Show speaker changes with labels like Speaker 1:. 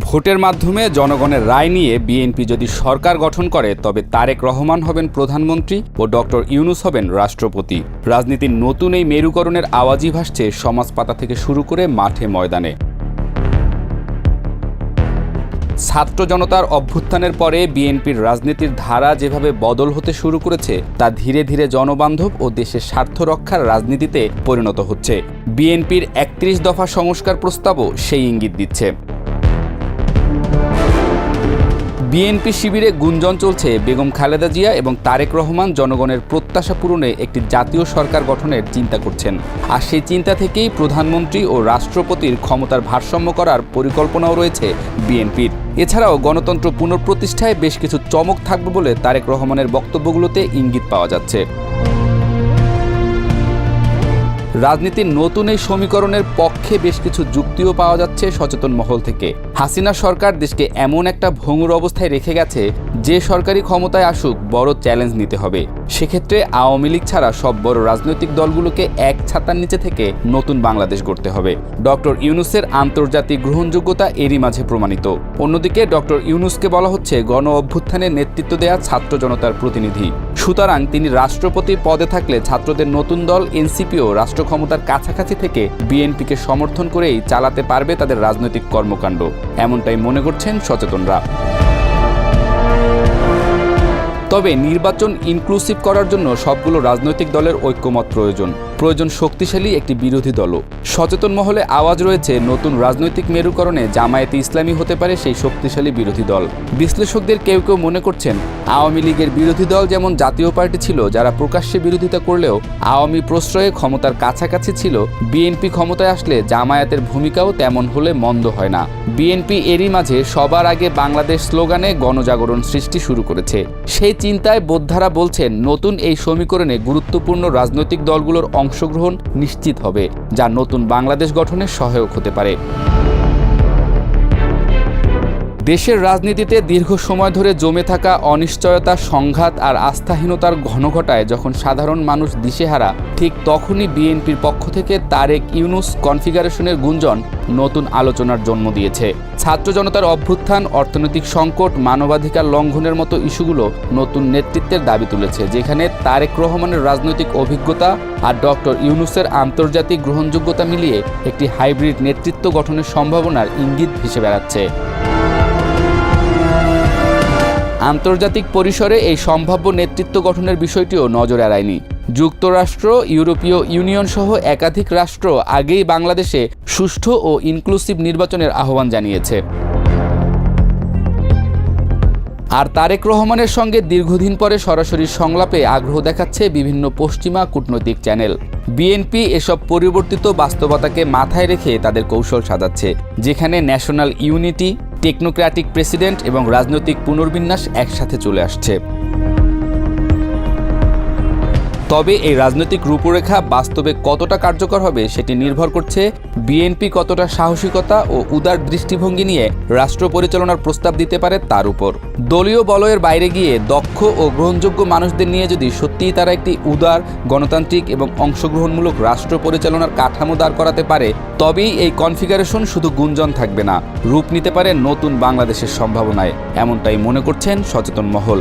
Speaker 1: ভোটের মাধ্যমে জনগণের রায় নিয়ে বিএনপি যদি সরকার গঠন করে, তবে তারেক রহমান হবেন প্রধানমন্ত্রী ও ডক্টর ইউনুস হবেন রাষ্ট্রপতি। রাজনীতির নতুন এই মেরুকরণের আওয়াজই ভাসছে সমাজ পাতা থেকে শুরু করে মাঠে ময়দানে। ছাত্র জনতার অভ্যুত্থানের পরে বিএনপির রাজনীতির ধারা যেভাবে বদল হতে শুরু করেছে, তা ধীরে ধীরে জনবান্ধব ও দেশের স্বার্থ রক্ষার রাজনীতিতে পরিণত হচ্ছে। বিএনপির একত্রিশ দফা সংস্কার প্রস্তাবও সেই ইঙ্গিত দিচ্ছে। বিএনপি শিবিরে গুঞ্জন চলছে বেগম খালেদা জিয়া এবং তারেক রহমান জনগণের প্রত্যাশা পূরণে একটি জাতীয় সরকার গঠনের চিন্তা করছেন। আর সেই চিন্তা থেকেই প্রধানমন্ত্রী ও রাষ্ট্রপতির ক্ষমতার ভারসাম্য করার পরিকল্পনাও রয়েছে বিএনপির। এছাড়াও গণতন্ত্র পুনঃপ্রতিষ্ঠায় বেশ কিছু চমক থাকবে বলে তারেক রহমানের বক্তব্যগুলোতে ইঙ্গিত পাওয়া যাচ্ছে। রাজনীতির নতুন এই সমীকরণের পক্ষে বেশ কিছু যুক্তিও পাওয়া যাচ্ছে সচেতন মহল থেকে। হাসিনা সরকার দেশকে এমন একটা ভঙ্গুর অবস্থায় রেখে গেছে, যে সরকারি ক্ষমতায় আসুক বড় চ্যালেঞ্জ নিতে হবে। সেক্ষেত্রে আওয়ামী লীগ ছাড়া সব বড় রাজনৈতিক দলগুলোকে এক ছাতার নিচে থেকে নতুন বাংলাদেশ গড়তে হবে। ডক্টর ইউনুসের আন্তর্জাতিক গ্রহণযোগ্যতা এরই মাঝে প্রমাণিত। অন্যদিকে ডক্টর ইউনুসকে বলা হচ্ছে, গণ অভ্যুত্থানে নেতৃত্ব দেয়া ছাত্র জনতার প্রতিনিধি। সুতরাং তিনি রাষ্ট্রপতি পদে থাকলে ছাত্রদের নতুন দল, এনসিপিও রাষ্ট্র ক্ষমতার কাছাকাছি থেকে বিএনপিকে সমর্থন করেই চালাতে পারবে তাদের রাজনৈতিক কর্মকাণ্ড। এমনটাই মনে করছেন সচেতনরা। তবে নির্বাচন ইনক্লুসিভ করার জন্য সবগুলো রাজনৈতিক দলের ঐক্যমত প্রয়োজন। প্রয়োজন শক্তিশালী একটি বিরোধী দলও। সচেতন মহলে আওয়াজ রয়েছে, নতুন রাজনৈতিক মেরুকরণে জামায়াতে ইসলামী হতে পারে সেই শক্তিশালী বিরোধী দল। বিশ্লেষকদের কেউ কেউ মনে করছেন, আওয়ামী লীগের বিরোধী দল যেমন জাতীয় পার্টি ছিল, যারা প্রকাশ্যে বিরোধিতা করলেও আওয়ামী প্রশ্রয়ে ক্ষমতার কাছাকাছি ছিল, বিএনপি ক্ষমতায় আসলে জামায়াতের ভূমিকাও তেমন হলে মন্দ হয় না। বিএনপি এরই মাঝে সবার আগে বাংলাদেশ স্লোগানে গণজাগরণ সৃষ্টি শুরু করেছে। সেই চিন্তায় বোদ্ধারা বলছেন, নতুন এই সমীকরণে গুরুত্বপূর্ণ রাজনৈতিক দলগুলোর অংশগ্রহণ নিশ্চিত হবে, যা নতুন বাংলাদেশ গঠনে সহায়ক হতে পারে। দেশের রাজনীতিতে দীর্ঘ সময় ধরে জমে থাকা অনিশ্চয়তা, সংঘাত আর আস্থাহীনতার ঘনঘটায় যখন সাধারণ মানুষ দিশেহারা, ঠিক তখনই বিএনপির পক্ষ থেকে তারেক ইউনুস কনফিগারেশনের গুঞ্জন নতুন আলোচনার জন্ম দিয়েছে। ছাত্র জনতার অভ্যুত্থান, অর্থনৈতিক সংকট, মানবাধিকার লঙ্ঘনের মতো ইস্যুগুলো নতুন নেতৃত্বের দাবি তুলেছে, যেখানে তারেক রহমানের রাজনৈতিক অভিজ্ঞতা আর ডক্টর ইউনুসের আন্তর্জাতিক গ্রহণযোগ্যতা মিলিয়ে একটি হাইব্রিড নেতৃত্ব গঠনের সম্ভাবনার ইঙ্গিত ভেসে বেড়াচ্ছে। আন্তর্জাতিক পরিসরে এই সম্ভাব্য নেতৃত্ব গঠনের বিষয়টিও নজর এড়ায়নি। যুক্তরাষ্ট্র, ইউরোপীয় ইউনিয়ন সহ একাধিক রাষ্ট্র আগেই বাংলাদেশে সুষ্ঠু ও ইনক্লুসিভ নির্বাচনের আহ্বান জানিয়েছে। আর তারেক রহমানের সঙ্গে দীর্ঘদিন পরে সরাসরি সংলাপে আগ্রহ দেখাচ্ছে বিভিন্ন পশ্চিমা কূটনৈতিক চ্যানেল। বিএনপি এসব পরিবর্তিত বাস্তবতাকে মাথায় রেখে তাদের কৌশল সাজাচ্ছে, যেখানে ন্যাশনাল ইউনিটি টেকনোক্র্যাটিক প্রেসিডেন্ট এবং রাজনৈতিক পুনর্বিন্যাস একসাথে চলে আসছে। তবে এই রাজনৈতিক রূপরেখা বাস্তবে কতটা কার্যকর হবে সেটি নির্ভর করছে বিএনপি কতটা সাহসিকতা ও উদার দৃষ্টিভঙ্গি নিয়ে রাষ্ট্র পরিচালনার প্রস্তাব দিতে পারে তার উপর। দলীয় বলয়ের বাইরে গিয়ে দক্ষ ও গ্রহণযোগ্য মানুষদের নিয়ে যদি সত্যিই তারা একটি উদার, গণতান্ত্রিক এবং অংশগ্রহণমূলক রাষ্ট্র পরিচালনার কাঠামো দাঁড় করাতে পারে, তবেই এই কনফিগারেশন শুধু গুঞ্জন থাকবে না, রূপ নিতে পারে নতুন বাংলাদেশের সম্ভাবনায়, এমনটাই মনে করছেন সচেতন মহল।